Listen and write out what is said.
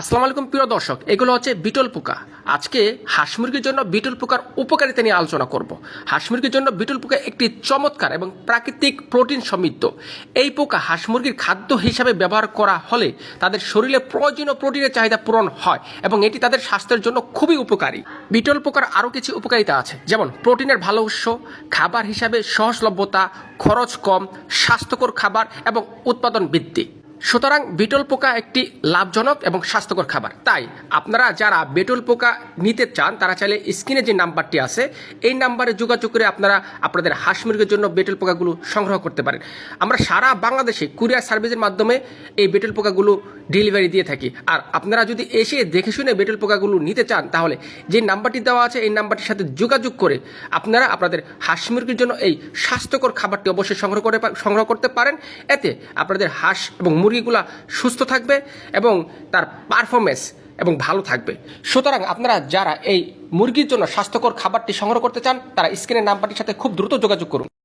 আসসালামু আলাইকুম, প্রিয় দর্শক। এগুলো হচ্ছে বিটল পোকা। আজকে হাঁস মুরগির জন্য বিটল পোকার উপকারিতা নিয়ে আলোচনা করব। হাঁস মুরগির জন্য বিটল পোকা একটি চমৎকার এবং প্রাকৃতিক প্রোটিন সমৃদ্ধ। এই পোকা হাঁস মুরগির খাদ্য হিসাবে ব্যবহার করা হলে তাদের শরীরে প্রয়োজনীয় প্রোটিনের চাহিদা পূরণ হয় এবং এটি তাদের স্বাস্থ্যের জন্য খুবই উপকারী। বিটল পোকার আরও কিছু উপকারিতা আছে। যেমন, প্রোটিনের ভালো উৎস, খাবার হিসাবে সহজলভ্যতা, খরচ কম, স্বাস্থ্যকর খাবার এবং উৎপাদন বৃদ্ধি। সুতরাং বিটল পোকা একটি লাভজনক এবং স্বাস্থ্যকর খাবার। তাই আপনারা যারা বিটল পোকা নিতে চান, তারা চাইলে স্ক্রিনে যে নাম্বারটি আছে, এই নাম্বারে যোগাযোগ করে আপনারা আপনাদের হাঁস মুরগির জন্য বিটল পোকাগুলো সংগ্রহ করতে পারেন। আমরা সারা বাংলাদেশে কুরিয়ার সার্ভিসের মাধ্যমে এই বিটল পোকাগুলো ডেলিভারি দিয়ে থাকি। আর আপনারা যদি এসে দেখে শুনে বেটল পোকাগুলো নিতে চান, তাহলে যে নাম্বারটি দেওয়া আছে, এই নাম্বারটির সাথে যোগাযোগ করে আপনারা আপনাদের হাঁস মুরগির জন্য এই স্বাস্থ্যকর খাবারটি অবশ্যই সংগ্রহ করে সংগ্রহ করতে পারেন। এতে আপনাদের হাঁস এবং মুরগিগুলা সুস্থ থাকবে এবং তার পারফরমেন্স এবং ভালো থাকবে। সুতরাং আপনারা যারা এই মুরগির জন্য স্বাস্থ্যকর খাবারটি সংগ্রহ করতে চান, তারা স্ক্রিনের নাম্বারটির সাথে খুব দ্রুত যোগাযোগ করুন।